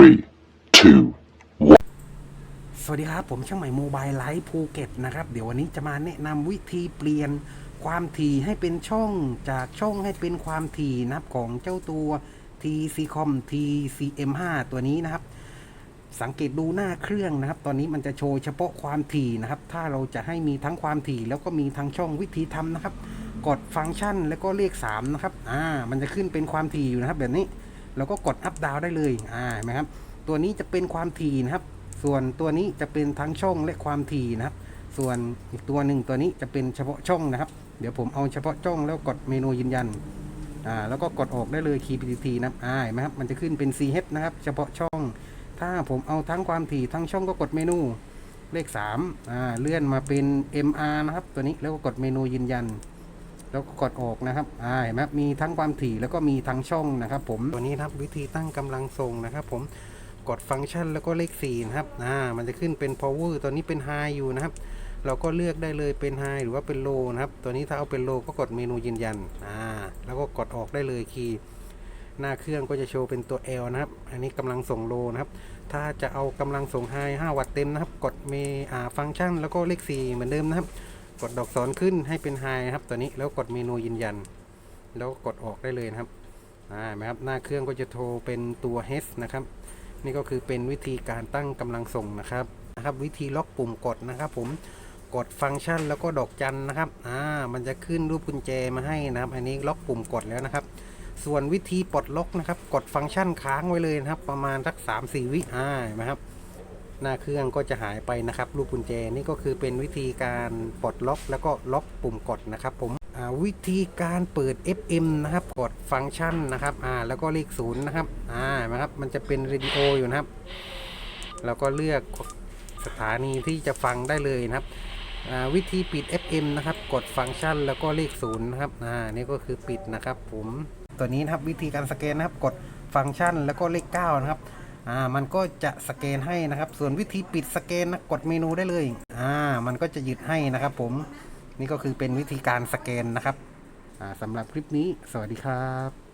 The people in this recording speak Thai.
Three, two, สวัสดีครับ ผมช่างใหม่โมบายไลฟ์ภูเก็ตนะครับ เดี๋ยววันนี้จะมาแนะนำวิธีเปลี่ยนความถี่ให้เป็นช่องจากช่องให้เป็นความถี่นับของเจ้าตัว TCCOM TCM5 ตัวนี้นะครับ สังเกตดูหน้าเครื่องนะครับ ตอนนี้มันจะโชว์เฉพาะความถี่นะครับ ถ้าเราจะให้มีทั้งความถี่แล้วก็มีทั้งช่องวิธีทำนะครับ กดฟังก์ชันแล้วก็เลข3นะครับ อ่า มันจะขึ้นเป็นความถี่อยู่นะครับ แบบนี้ เราก็กดอัพดาวได้เลยอ่าเห็นไหมครับ ตัวนี้จะเป็นความถี่นะครับ ส่วนตัวนี้จะเป็นทั้งช่องและความถี่นะครับ ส่วนอีกตัวหนึ่งตัวนี้จะเป็นเฉพาะช่องนะครับ เดี๋ยวผมเอาเฉพาะช่องแล้วกดเมนูยืนยันอ่าแล้วก็กดออกได้เลยคีย์ PTT นะครับอ่าเห็นไหมครับมันจะขึ้นเป็น CH นะครับ เฉพาะช่อง ถ้าผมเอาทั้งความถี่ทั้งช่องก็กดเมนูเลข3อ่าเลื่อนมาเป็น MR นะครับ ตัวนี้แล้วก็กดเมนูยืนยัน แล้วก็กดออกนะครับอ่าเห็นไหมมีทั้งความถี่แล้วก็มีทั้งช่องนะครับผมตัวนี้นะครับวิธีตั้งกำลังส่งนะครับ ผมกดฟังก์ชันแล้วก็เลข4นะครับอ่ามันจะขึ้นเป็น power ตัวนี้เป็น high อยู่นะครับ เราก็เลือกได้เลยเป็น high หรือว่าเป็น low นะครับ ตัวนี้ถ้าเอาเป็น low ก็กดเมนูยืนยันอ่าแล้วก็กดออกได้เลยคีย์หน้าเครื่องก็จะโชว์เป็นตัว L นะครับ อันนี้กำลังส่งโลนะครับ ถ้าจะเอากำลังส่งไฮ5วัตต์เต็มนะครับ กดเมอ่าฟังก์ชัน แล้วก็เลข4เหมือนเดิมนะครับ กดดอกศรขึ้นให้เป็นไฮนะครับตัวนี้แล้วกดเมนูยืนยัน แล้วกกดออกได้เลยนะครับอ่าไหมครับหน้าเครื่องก็จะโทรเป็นตัว H นะครับ นี่ก็คือเป็นวิธีการตั้งกำลังส่งนะครับนะครับ วิธีล็อกปุ่มกดนะครับผมกดฟังก์ชันแล้วก็ดอกจันนะครับอ่ามันจะขึ้นรูปกุญแจมาให้นะครับ อันนี้ล็อกปุ่มกดแล้วนะครับ ส่วนวิธีปลดล็อกนะครับ กดฟังก์ชันค้างไว้เลยนะครับ ประมาณสัก3 4วิอ่าไหมครับ หน้าเครื่องก็จะหายไปนะครับรูปกุญแจนี่ก็คือเป็นวิธีการปลดล็อก แล้วก็ล็อกปุ่มกดนะครับผมวิธีการเปิด FM นะครับกดฟังก์ชันนะครับอ่าแล้วก็เลขศูนย์นะครับอ่านไหมครับมันจะเป็นเรดิโออยู่นะครับแล้วก็เลือกสถานีที่จะฟังได้เลยนะครับวิธีปิด FM นะครับ กดฟังก์ชันแล้วก็เลขศูนย์นะครับอ่านี่ก็คือปิดนะครับผมตัวนี้นะครับวิธีการสแกนนะครับกดฟังก์ชันแล้วก็เลข9นะครับ อ่ามันก็จะสแกนให้นะครับ ส่วนวิธีปิดสแกนนะกดเมนูได้เลยอ่ามันก็จะหยุดให้นะครับ ผมนี่ก็คือเป็นวิธีการสแกนนะครับอ่าสำหรับคลิปนี้ สวัสดีครับ